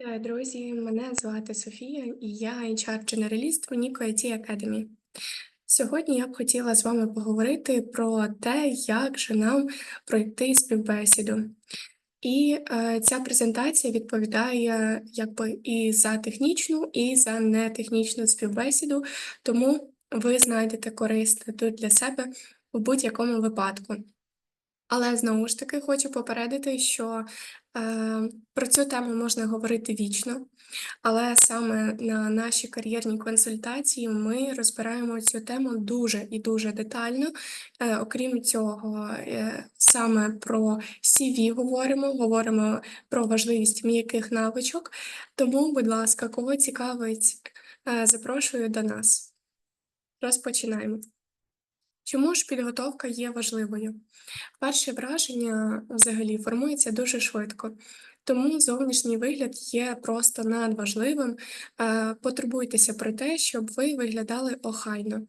Друзі! Мене звати Софія і я HR-дженераліст в Nico IT Academy. Сьогодні я б хотіла з вами поговорити про те, як же нам пройти співбесіду. І е, ця презентація відповідає якби і за технічну, і за нетехнічну співбесіду, тому ви знайдете корисне тут для себе у будь-якому випадку. Але знову ж таки хочу попередити, що про цю тему можна говорити вічно, але саме на нашій кар'єрній консультації ми розбираємо цю тему дуже і дуже детально. Е, окрім цього, е, саме про CV говоримо, говоримо про важливість м'яких навичок. Тому, будь ласка, кого цікавить, е, запрошую до нас. Розпочинаємо. Чому ж підготовка є важливою? Перше враження взагалі формується дуже швидко, тому зовнішній вигляд є просто надважливим. Е, Потурбуйтеся про те, щоб ви виглядали охайно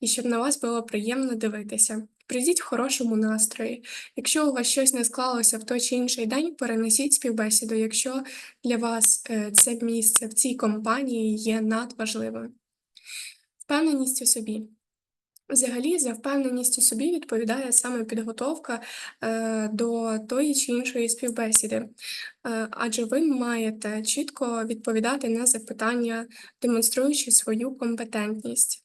і щоб на вас було приємно дивитися. Прийдіть в хорошому настрої. Якщо у вас щось не склалося в той чи інший день, перенесіть співбесіду, якщо для вас е, це місце в цій компанії є надважливим. Впевненість у собі. Взагалі, за впевненістю собі відповідає саме підготовка е, до тої чи іншої співбесіди, е, адже ви маєте чітко відповідати на запитання, демонструючи свою компетентність.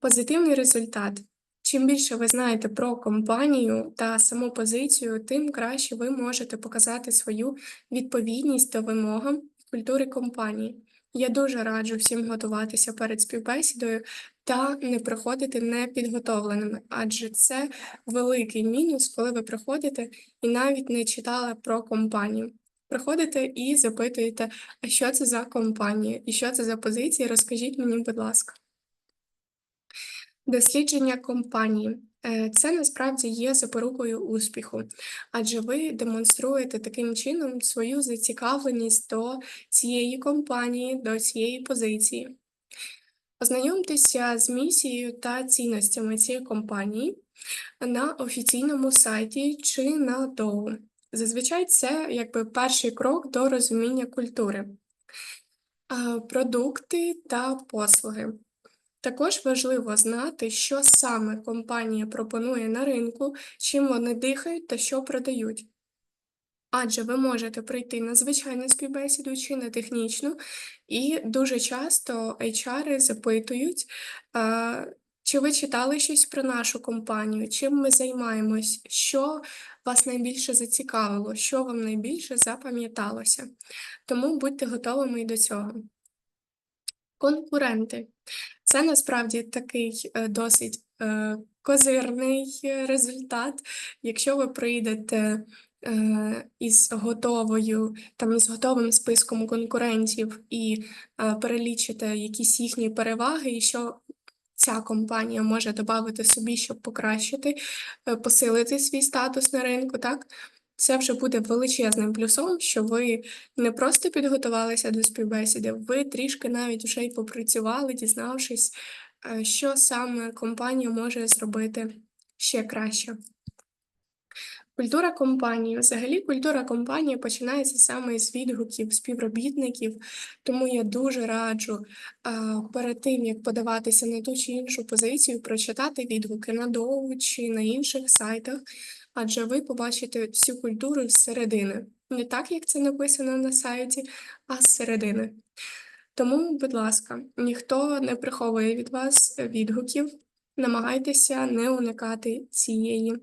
Позитивний результат. Чим більше ви знаєте про компанію та саму позицію, тим краще ви можете показати свою відповідність до вимогам культури компанії. Я дуже раджу всім готуватися перед співбесідою та не приходити непідготовленими, адже це великий мінус, коли ви приходите і навіть не читали про компанію. Приходите і запитуєте, а що це за компанія і що це за позиції, розкажіть мені, будь ласка. Дослідження компанії. Е, це насправді є запорукою успіху, адже ви демонструєте таким чином свою зацікавленість до цієї компанії, до цієї позиції. Ознайомтеся з місією та цінностями цієї компанії на офіційному сайті чи на доу. Зазвичай це якби перший крок до розуміння культури, продукти та послуги. Також важливо знати, що саме компанія пропонує на ринку, чим вони дихають та що продають. Адже ви можете прийти на звичайну співбесіду чи на технічну, і дуже часто HR запитують, чи ви читали щось про нашу компанію, чим ми займаємось, що вас найбільше зацікавило, що вам найбільше запам'яталося. Тому будьте готовими і до цього. Конкуренти. Це насправді такий е, досить е, козирний результат. Якщо ви прийдете е, із готовою, там із готовим списком конкурентів і перелічите якісь їхні переваги, і що ця компанія може додати собі, щоб покращити, посилити свій статус на ринку, так? Це вже буде величезним плюсом, що ви не просто підготувалися до співбесіди, ви трішки навіть вже й попрацювали, дізнавшись, е, що саме компанія може зробити ще краще. Культура компанії. Взагалі, культура компанії починається саме з відгуків співробітників, тому я дуже раджу а, перед тим, як подаватися на ту чи іншу позицію, прочитати відгуки на Доу чи на інших сайтах, адже ви побачите всю культуру зсередини. Не так, як це написано на сайті, а зсередини. Тому, будь ласка, ніхто не приховує від вас відгуків, намагайтеся не уникати цієї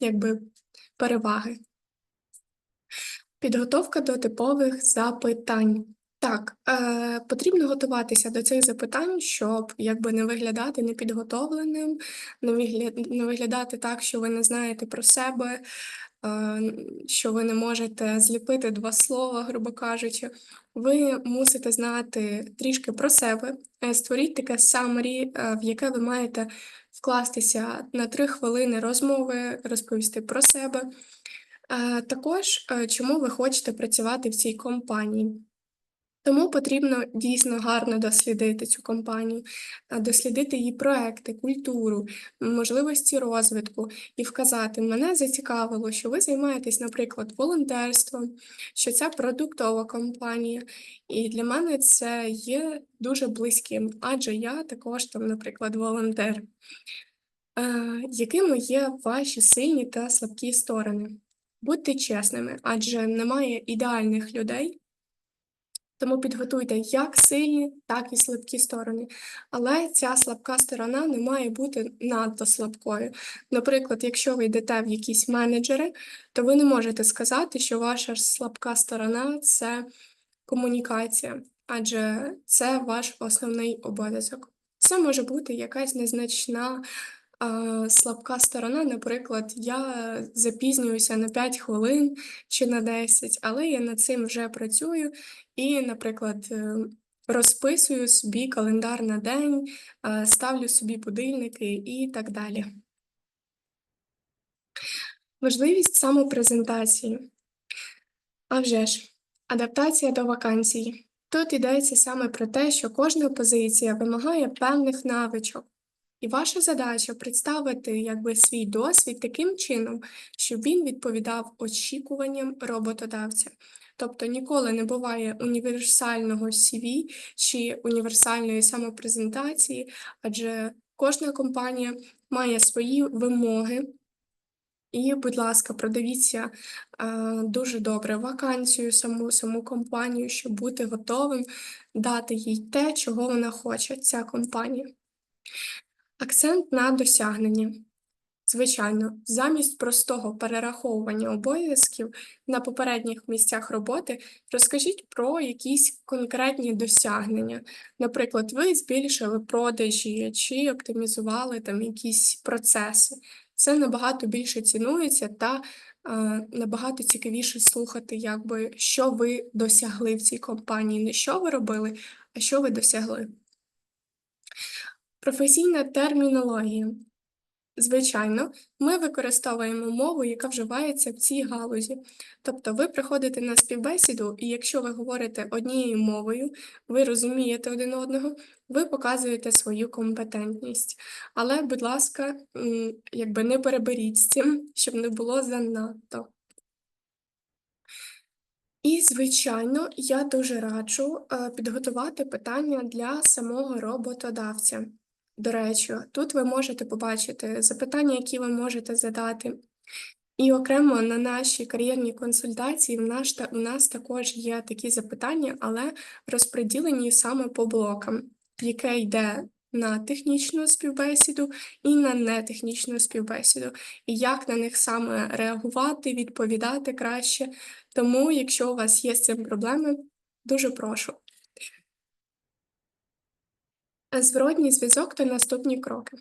якби, переваги. Підготовка до типових запитань. Так, е, потрібно готуватися до цих запитань, щоб якби не виглядати непідготовленим, не виглядати, не виглядати так, що ви не знаєте про себе, е, що ви не можете зліпити два слова, грубо кажучи. Ви мусите знати трішки про себе, е, створіть таке summary, е, в яке ви маєте вкластися на три хвилини розмови, розповісти про себе. Е, також, чому ви хочете працювати в цій компанії. Тому потрібно дійсно гарно дослідити цю компанію, дослідити її проекти, культуру, можливості розвитку і вказати: мене зацікавило, що ви займаєтесь, наприклад, волонтерством, що це продуктова компанія, і для мене це є дуже близьким, адже я також там, наприклад, волонтер. Е, якими є ваші сильні та слабкі сторони? Будьте чесними, адже немає ідеальних людей. Тому підготуйте як сильні, так і слабкі сторони. Але ця слабка сторона не має бути надто слабкою. Наприклад, якщо ви йдете в якісь менеджери, то ви не можете сказати, що ваша слабка сторона це комунікація, адже це ваш основний обов'язок. Це може бути якась незначна слабка сторона, наприклад, я запізнююся на 5 хвилин чи на 10, але я над цим вже працюю і, наприклад, е, розписую собі календар на день, ставлю собі будильники і так далі. Важливість самопрезентації. А вже ж, адаптація до вакансій. Тут йдеться саме про те, що кожна позиція вимагає певних навичок. І ваша задача представити якби свій досвід таким чином, щоб він відповідав очікуванням роботодавця. Тобто ніколи не буває універсального CV чи універсальної самопрезентації, адже кожна компанія має свої вимоги. І, будь ласка, продивіться е, дуже добре вакансію, саму саму компанію, щоб бути готовим дати їй те, чого вона хоче, ця компанія. Акцент на досягнення. Звичайно, замість простого перераховування обов'язків на попередніх місцях роботи розкажіть про якісь конкретні досягнення. Наприклад, ви збільшили продажі чи оптимізували там якісь процеси. Це набагато більше цінується та е, набагато цікавіше слухати, якби що ви досягли в цій компанії, не що ви робили, а що ви досягли. Професійна термінологія. Звичайно, ми використовуємо мову, яка вживається в цій галузі. Тобто ви приходите на співбесіду, і якщо ви говорите однією мовою, ви розумієте один одного, ви показуєте свою компетентність. Але, будь ласка, якби не переберіть з цим, щоб не було занадто. І, звичайно, я дуже раджу е, підготувати питання для самого роботодавця. До речі, тут ви можете побачити запитання, які ви можете задати. І окремо на нашій кар'єрній консультації в нас, у нас також є такі запитання, але розподілені саме по блокам, яке йде на технічну співбесіду і на нетехнічну співбесіду, і як на них саме реагувати, відповідати краще. Тому, якщо у вас є з цим проблеми, дуже прошу. Зворотній зв'язок та наступні кроки.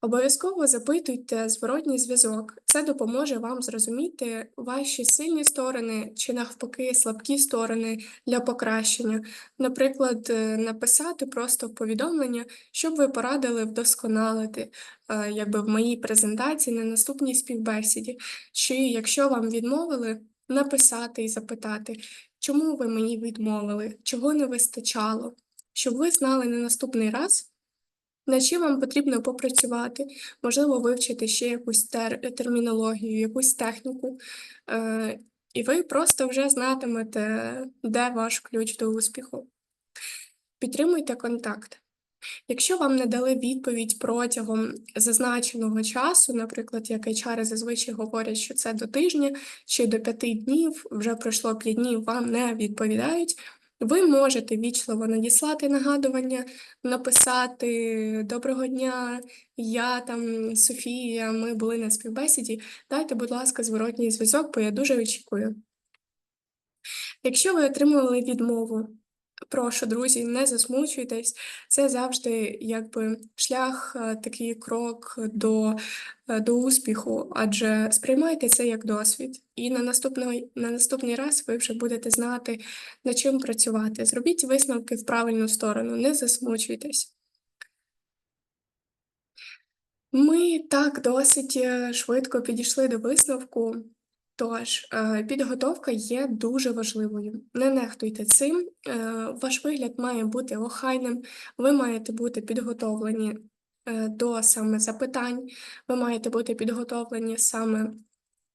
Обов'язково запитуйте зворотній зв'язок. Це допоможе вам зрозуміти ваші сильні сторони чи навпаки слабкі сторони для покращення. Наприклад, е, написати просто повідомлення, щоб ви порадили вдосконалити, е, якби в моїй презентації на наступній співбесіді. Чи якщо вам відмовили, написати і запитати, чому ви мені відмовили, чого не вистачало щоб ви знали на наступний раз, над чим вам потрібно попрацювати, можливо, вивчити ще якусь тер термінологію, якусь техніку, е і ви просто вже знатимете, де ваш ключ до успіху. Підтримуйте контакт. Якщо вам не дали відповідь протягом зазначеного часу, наприклад, як HR зазвичай говорять, що це до тижня чи до п'яти днів, вже пройшло п'ять днів, вам не відповідають, ви можете вічливо надіслати нагадування, написати Доброго дня, я там Софія, ми були на співбесіді. Дайте, будь ласка, зворотній зв'язок, бо я дуже очікую. Якщо ви отримували відмову, прошу, друзі, не засмучуйтесь, це завжди якби шлях, е, такий крок до Е, до успіху, адже сприймайте це як досвід, і на наступний, на наступний раз ви вже будете знати, над чим працювати. Зробіть висновки в правильну сторону, не засмучуйтесь. Ми так досить е, швидко підійшли до висновку. Тож, е, підготовка є дуже важливою. Не нехтуйте цим. Е, Ваш вигляд має бути охайним, ви маєте бути підготовлені е, до саме запитань, ви маєте бути підготовлені саме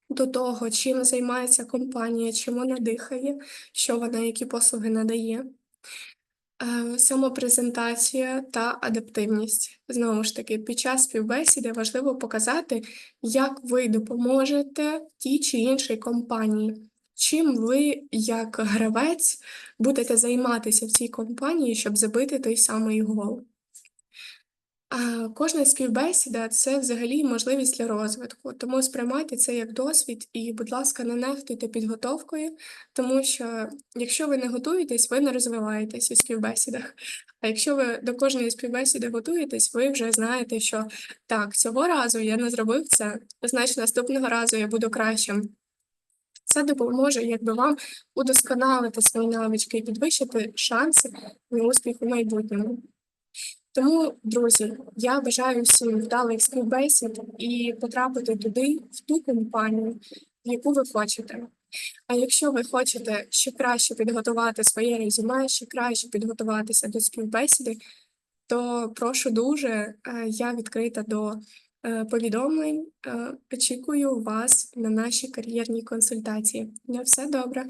до того, чим займається компанія, чим вона дихає, що вона, які послуги надає. Е, Самопрезентація та адаптивність. Знову ж таки, під час співбесіди важливо показати, як ви допоможете тій чи іншій компанії, чим ви, як гравець, будете займатися в цій компанії, щоб забити той самий гол. Кожна співбесіда це взагалі можливість для розвитку, тому сприймайте це як досвід і, будь ласка, не нехтуйте підготовкою, тому що якщо ви не готуєтесь, ви не розвиваєтесь у співбесідах. А якщо ви до кожної співбесіди готуєтесь, ви вже знаєте, що так, цього разу я не зробив це, значить наступного разу я буду кращим. Це допоможе якби вам удосконалити свої навички і підвищити шанси на успіх у майбутньому. Тому, друзі, я бажаю всім вдалих співбесід і потрапити туди, в ту компанію, в яку ви хочете. А якщо ви хочете ще краще підготувати своє резюме, ще краще підготуватися до співбесіди, то прошу дуже, е, я відкрита до е, повідомлень. Е, Очікую вас на нашій кар'єрній консультації. На все добре.